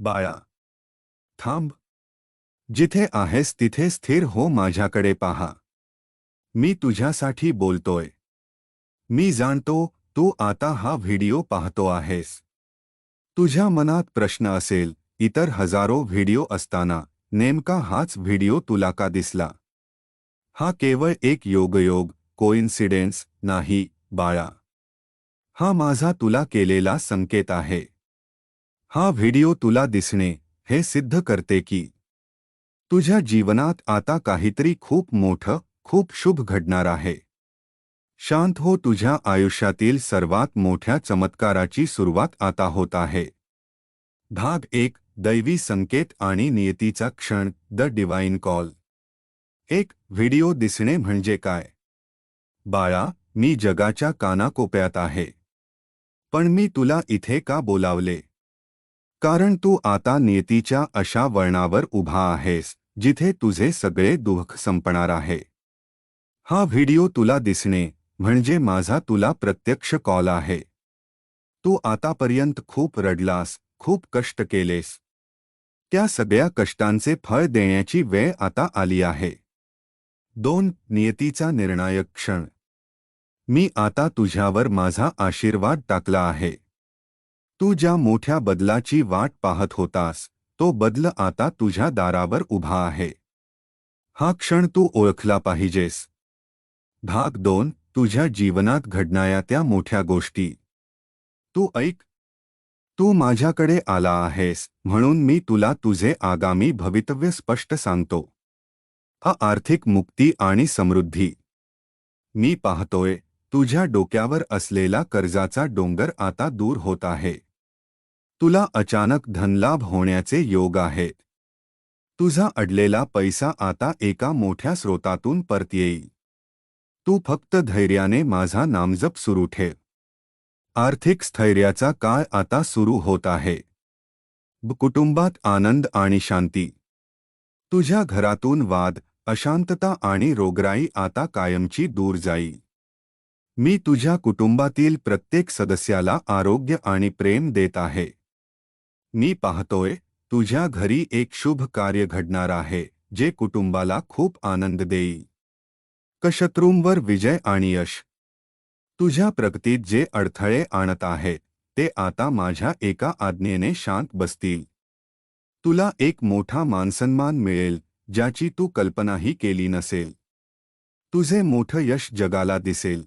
बाळा थांब. जिथे आहेस तिथे स्थिर हो माझ्याकडे पहा. मी तुझ्यासाठी बोलतोय. मी जाणतो तू आता हा व्हिडिओ पाहतो आहेस. तुझ्या मनात प्रश्न असेल इतर हजारो व्हिडिओ असताना नेमका हाच व्हिडिओ तुला का दिसला? हा केवळ एक योगयोग कोइन्सिडेन्स नाही बाळा. हा माझा तुला केलेला संकेत आहे. हा व्हिडिओ तुला दिसणे हे सिद्ध करते की तुझ्या जीवनात आता काहीतरी खूप मोठं खूप शुभ घडणार आहे. शांत हो तुझ्या आयुष्यातील सर्वात मोठ्या चमत्काराची सुरुवात आता होत आहे. भाग एक दैवी संकेत आणि नियतीचा क्षण द डिवाइन कॉल. एक व्हिडिओ दिसणे म्हणजे काय? बाळा मी जगाच्या कानाकोप्यात आहे. पण मी तुला इथे का बोलावले? कारण तू आता नियतीच्या अशा वळणावर उभा आहेस जिथे तुझे सगळे दुःख संपणार आहे. हा व्हिडिओ तुला दिसणे म्हणजे माझा तुला प्रत्यक्ष कॉल आहे. तू आतापर्यंत खूप रडलास खूप कष्ट केलेस. त्या सगळ्या कष्टांचे फळ देण्याची वेळ आता आली आहे. दोन नियतीचा निर्णायक क्षण. मी आता तुझ्यावर माझा आशीर्वाद टाकला आहे. तू ज्या मोठ्या बदलाची वाट पाहत होतास तो बदल आता तुझ्या दारावर उभा आहे. हा क्षण तू ओळखला पाहिजेस. भाग दोन तुझ्या जीवनात घडणाऱ्या त्या मोठ्या गोष्टी. तू ऐक. तू माझ्याकडे आला आहेस म्हणून मी तुला तुझे आगामी भवितव्य स्पष्ट सांगतो. आ आर्थिक मुक्ती आणि समृद्धी. मी पाहतोय तुझ्या डोक्यावर असलेला कर्जाचा डोंगर आता दूर होत आहे. तुला अचानक धनलाभ होण्याचे योग आहेत. तुझा अडलेला पैसा आता एका मोठ्या स्रोतातून परत येईल तू फक्त धैर्याने माझा नामजप सुरू ठेव. आर्थिक स्थैर्याचा काळ आता सुरू होत आहे. कुटुंबात आनंद आणि शांती. तुझ्या घरातून वाद अशांतता आणि रोगराई आता कायमची दूर जाईल. मी तुझ्या कुटुंबातील प्रत्येक सदस्याला आरोग्य आणि प्रेम देत आहे. मी पाहतोय, तुझ्या घरी एक शुभ कार्य घडणार आहे, जे कुटुंबाला खूप आनंद देईल. कशत्रूंवर विजय आणि यश. तुझ्या प्रगतीत जे अडथळे आणत आहेत ते आता माझ्या एका आज्ञेने शांत बसतील. तुला एक मोठा मानसन्मान मिळेल, ज्याची तू कल्पनाही केली नसेल. तुझे मोठं यश जगाला दिसेल.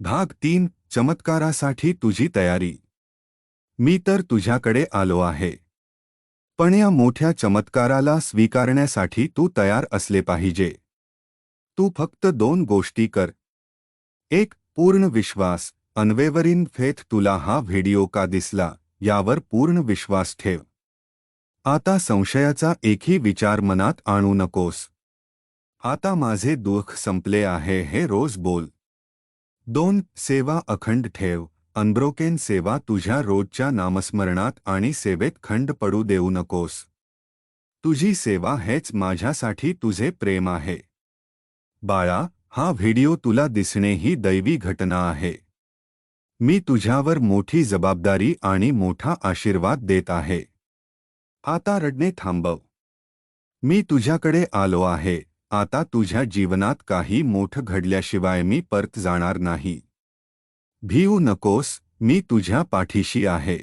भाग तीन, चमत्कारासाठी तुझी तयारी. मी तर तुझ्याकडे आलो आहे. पण या मोठ्या चमत्काराला स्वीकारण्यासाठी तू तयार असले पाहिजे. तू फक्त दोन गोष्टी कर. एक पूर्ण विश्वास. अन्वेवरीन फेथ तुला हा व्हिडिओ का दिसला? यावर पूर्ण विश्वास ठेव. आता संशयाचा एकही विचार मनात आणू नकोस. आता माझे दुःख संपले आहे हे रोज बोल. दोन सेवा अखंड ठेव. अनब्रोकेन सेवा तुझ्या रोजच्या नामस्मरणात आणि सेवेत खंड पडू देऊ नकोस. तुझी सेवा हेच माझ्यासाठी तुझे प्रेम आहे. बाळा हा व्हिडिओ तुला दिसणे ही दैवी घटना आहे. मी तुझ्यावर मोठी जबाबदारी आणि मोठा आशीर्वाद देत आहे. आता रडणे थांबव. मी तुझ्याकडे आलो आहे. आता तुझ्या जीवनात काही मोठं घडल्याशिवाय मी परत जाणार नाही. भिऊ नकोस मी तुझ्या पाठीशी आहे.